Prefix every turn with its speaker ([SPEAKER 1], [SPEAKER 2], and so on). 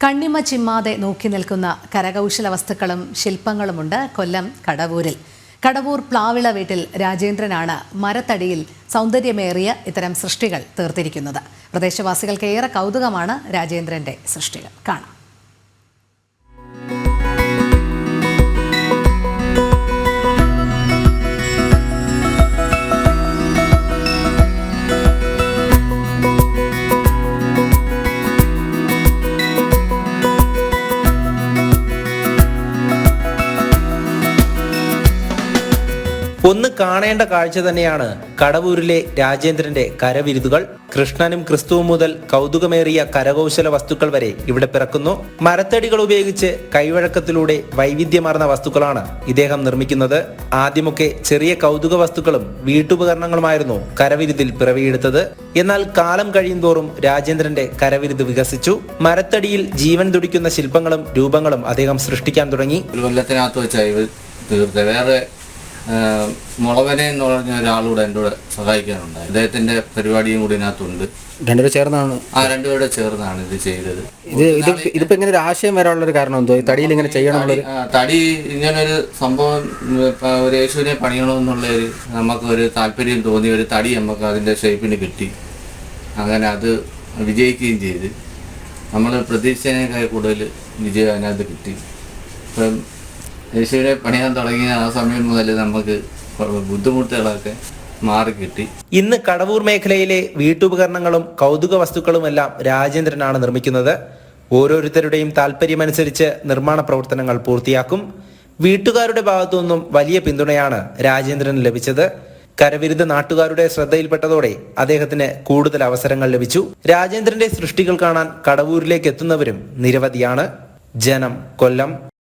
[SPEAKER 1] കണ്ണിമ ചിമ്മാതെ നോക്കി നിൽക്കുന്ന കരകൗശല വസ്തുക്കളും ശില്പങ്ങളുമുണ്ട് കൊല്ലം കടവൂരിൽ. കടവൂർ പ്ലാവിള വീട്ടിൽ രാജേന്ദ്രനാണ് മരത്തടിയിൽ സൗന്ദര്യമേറിയ ഇത്തരം സൃഷ്ടികൾ തീർത്തിരിക്കുന്നത്. പ്രദേശവാസികൾക്ക് ഏറെ കൗതുകമാണ് രാജേന്ദ്രന്റെ സൃഷ്ടികൾ. കാണാം.
[SPEAKER 2] ഒന്ന് കാണേണ്ട കാഴ്ച തന്നെയാണ് കടവൂരിലെ രാജേന്ദ്രന്റെ കരവിരുതുകൾ. കൃഷ്ണനും ക്രിസ്തുവും മുതൽ കൗതുകമേറിയ കരകൗശല വസ്തുക്കൾ വരെ ഇവിടെ പിറക്കുന്നു. മരത്തടികൾ ഉപയോഗിച്ച് കൈവഴക്കത്തിലൂടെ വൈവിധ്യമാർന്ന വസ്തുക്കളാണ് ഇദ്ദേഹം നിർമ്മിക്കുന്നത്. ആദ്യമൊക്കെ ചെറിയ കൗതുക വസ്തുക്കളും വീട്ടുപകരണങ്ങളുമായിരുന്നു കരവിരുതിൽ പിറവിയെടുത്തത്. എന്നാൽ കാലം കഴിയുന്തോറും രാജേന്ദ്രന്റെ കരവിരുത് വികസിച്ചു. മരത്തടിയിൽ ജീവൻ തുടിക്കുന്ന ശില്പങ്ങളും രൂപങ്ങളും അദ്ദേഹം സൃഷ്ടിക്കാൻ തുടങ്ങി.
[SPEAKER 3] ഒരു ഇവർ വേറെ മുളവനെ എന്ന് പറഞ്ഞ ഒരാളൂടെ എന്റെ കൂടെ സഹായിക്കാനുണ്ടായി അദ്ദേഹത്തിന്റെ പരിപാടിയും കൂടി ഇതിനകത്തുണ്ട്.
[SPEAKER 4] രണ്ടുപേരും ചേർന്നാണ്?
[SPEAKER 3] ആ രണ്ടുപേരുടെ ചേർന്നാണ് ഇത് ചെയ്തത്.
[SPEAKER 4] ഇത് ഇത് ഇതിപ്പോ ഇങ്ങനെ ഒരു ആശയം വരാനുള്ള ഒരു കാരണം എന്തോ? ഈ തടിയിൽ ഇങ്ങനെ ചെയ്യണം തടി-
[SPEAKER 3] ആ, തടി ഒരു സംഭവം ഉം, ഇപ്പൊ ഒരു യേശുവിനെ പണിയണമെന്നുള്ള ഒരു നമുക്ക് ഒരു താല്പര്യം തോന്നി. ഒരു തടി നമുക്ക് അതിന്റെ ഷേപ്പിന് കിട്ടി. അങ്ങനെ അത് വിജയിക്കുകയും ചെയ്ത്. നമ്മൾ പ്രതീക്ഷേനേക്കാൾ കൂടുതൽ വിജയം അതിനകത്ത് കിട്ടി. ഇപ്പം യേശുവിനെ പണിയാൻ തുടങ്ങിയ ആ സമയം മുതൽ നമുക്ക് ബുദ്ധിമുട്ടുകളൊക്കെ മാറി കിട്ടി.
[SPEAKER 2] ഇന്ന് കടവൂർ മേഖലയിലെ വീട്ടുപകരണങ്ങളും കൗതുക വസ്തുക്കളുമെല്ലാം രാജേന്ദ്രനാണ് നിർമ്മിക്കുന്നത്. ഓരോരുത്തരുടെയും താല്പര്യമനുസരിച്ച് നിർമ്മാണ പ്രവർത്തനങ്ങൾ പൂർത്തിയാക്കും. വീട്ടുകാരുടെ ഭാഗത്തു നിന്നും വലിയ പിന്തുണയാണ് രാജേന്ദ്രന് ലഭിച്ചത്. കരവിരുദ്ധ നാട്ടുകാരുടെ ശ്രദ്ധയിൽപ്പെട്ടതോടെ അദ്ദേഹത്തിന് കൂടുതൽ അവസരങ്ങൾ ലഭിച്ചു. രാജേന്ദ്രന്റെ സൃഷ്ടികൾ കാണാൻ കടവൂരിലേക്ക് എത്തുന്നവരും നിരവധിയാണ്. ജനം കൊല്ലം.